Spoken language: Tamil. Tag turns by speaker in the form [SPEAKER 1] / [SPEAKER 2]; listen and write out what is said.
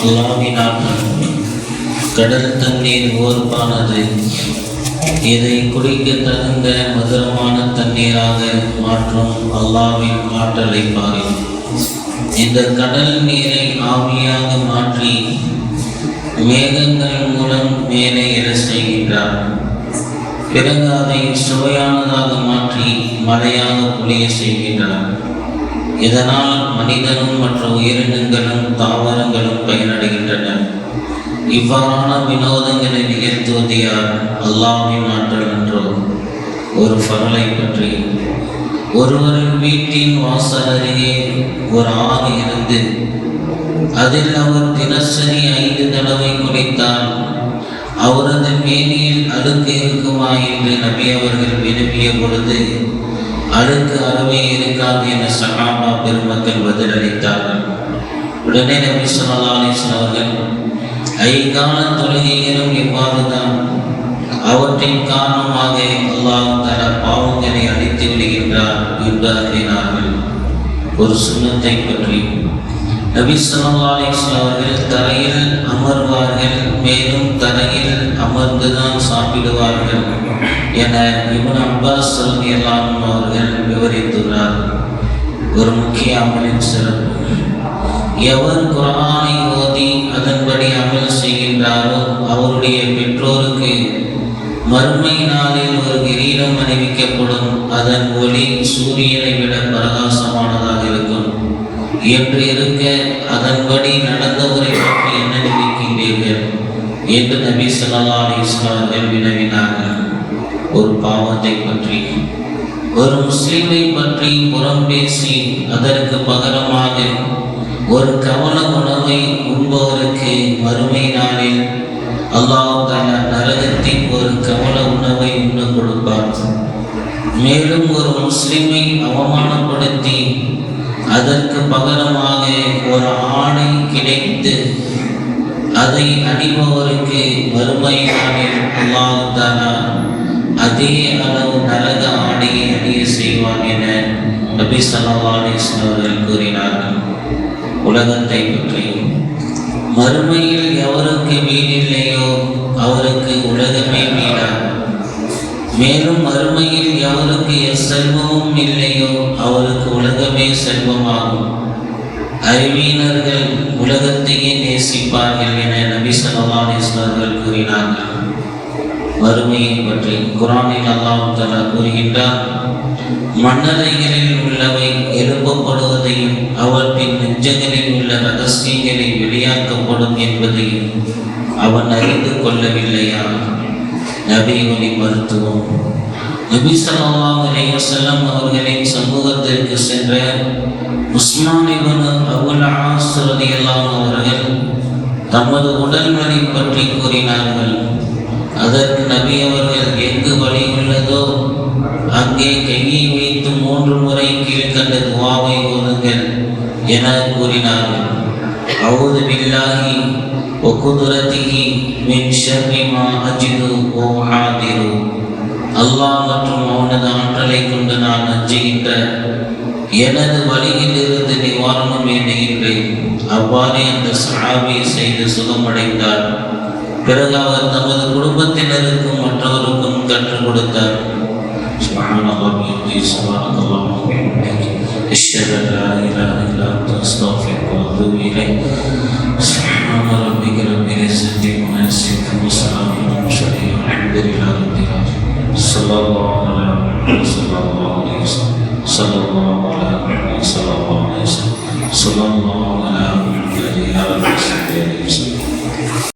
[SPEAKER 1] அல்லாவினால் கடல் தண்ணீர் ஓர்ப்பானது இதை குடிக்க தகுந்த மதுரமான தண்ணீராக மாற்றும் அல்லாவின் ஆற்றலை பாரு இந்த கடல் நீரை ஆவியாக மாற்றி மேகங்கள் மூலம் மேலே எழ செய்கின்றார் பிறகு அதை சுவையானதாக மாற்றி மழையாக புளிய செய்கின்றார் இதனால் மனிதனும் மற்ற உயிரினங்களும் தாவரங்களும் பயனடைகின்றன. இவ்வாறான வினோதங்களை நிகழ்த்துவது யார்? அல்லாஹ்வின் ஆற்றல் என்றோ ஒரு பரலை பற்றி. ஒருவரின் வீட்டின் வாசல் அருகே ஒரு ஆறு இருந்து அதில் அவர் தினசரி ஐந்து தடவை குடித்தால் அவரது மேனியில் அழுக்கு இருக்குமா என்று நபி அவர்கள் விரும்பிய பொழுது அழுக்கு அறவே இருக்காது என சகாபா பெருமக்கள் பதிலளித்தார்கள் உடனே நபி சொல்லா அலிஸ்லாம் அவர்கள் ஐகால தொழுகையிலும் இவ்வாறுதான் அவற்றின் காரணமாக அல்லாஹ் தர பாவங்களை அழித்து விடுகின்றார்? என்று அறினார்கள். ஒரு சுண்ணத்தை பற்றி. நபி சொல்லா அலைஹி அவர்கள் தரையில் அமர்வார்கள் மேலும் தரையில் அமர்ந்துதான் சாப்பிடுவார்கள். என இவன் அப்பாஸ் எல்லாம் அவர்கள் விவரித்துள்ளார். ஒரு முக்கிய அமலின் சிறப்பு. எவர் குரானை ஓதி அதன்படி அமல் செய்கின்றாரோ அவருடைய பெற்றோருக்கு மறுமை நாளில் ஒரு கிரீடம் அணிவிக்கப்படும். அதன் ஒளி சூரியனை விட பிரகாசமானதாக இருக்கும். என்று இருக்க அதன்படி நடந்தவரை பற்றி என்ன நினைக்கின்றீர்கள்? என்று நபி சொல்லா அலி வஸல்லம் வினவினார்கள். ஒரு பாவத்தை பற்றி ஒரு முஸ்லீமை பற்றி புறம் பேசி அதற்கு பகரமாக ஒரு கவன உணவை உண்பவருக்கு மறுமை நாளில் அல்லாஹ் நரகத்தின் ஒரு கவல உணவை உண்ண கொடுப்பார். மேலும் ஒரு முஸ்லிமை அவமானப்படுத்தி அதற்கு பகரமாக ஒரு ஆணை கிடைத்து அதை அணிபவருக்கு வறுமை நாளில் அல்லாஹ் அதே அளவு நரக ஆடையை அணிய செய்வான் என நபி ஸல்லல்லாஹு அவர்கள் கூறினார்கள் உலகத்தை பற்றியும் மறுமையில் எவருக்கு மீனில்லையோ அவருக்கு உலகமே மீனாகும் மேலும் மறுமையில் எவருக்கு செல்வமும் இல்லையோ அவருக்கு உலகமே செல்வமாகும் அறிவியினர்கள் உலகத்தையே நேசிப்பார்கள் என நபி ஸல்லல்லாஹு அவர்கள் கூறினார்கள். வறுமையை பற்றி குரானில் அல்லாஹ் தலா கூறுகின்றார் மண்ணறைகளில் உள்ளவை எழுப்பப்படுவதையும் அவற்றின் நெஞ்சங்களில் உள்ள ரகசியங்களை வெளியாக்கப்படும் என்பதையும் அவன் அறிந்து கொள்ளவில்லையா? நபி ஒளி மருத்துவம். நபி ஸல்லல்லாஹு செல்லம் அவர்களின் சமூகத்திற்கு சென்ற உஸ்மான் இப்னு அபுல் அவர்கள் தமது உடல் பற்றி கூறினார்கள். அதற்கு நபி அவர்கள் எங்கு வழி உள்ளதோ அங்கே கையை வைத்து மூன்று முறை கீழ்கண்ட துவாவை ஓதுங்கள் என கூறினார்கள். அவுது பில்லாஹி ஒக்குதுரத்திகி மின் ஷர்மி மா அஜிது ஓ ஆதிரு அல்லாஹ் மற்றும் அவனது ஆற்றலை கொண்டு நான் அஞ்சுகின்ற எனது வழியில் இருந்து நிவாரணம் எண்ணுகின்றேன் அவ்வாறே அந்த சஹாபி செய்து சுகமடைந்தார். பிறகு அவர் தமது குடும்பத்தினருக்கும் மற்றவருக்கும் கற்றுக் கொடுத்தார் سبحان الله وبحمده سبحانك اللهم وبحمدك أشهد أن لا إله إلا أنت أستغفرك وأتوب إليك سبحان ربك رب العزة عما يصفون وسلام على المرسلين والحمد لله رب العالمين صلى الله على محمد صلى الله عليه وسلم صلى الله على محمد صلى الله عليه وسلم صلى الله على محمد يا رب صل عليه وسلم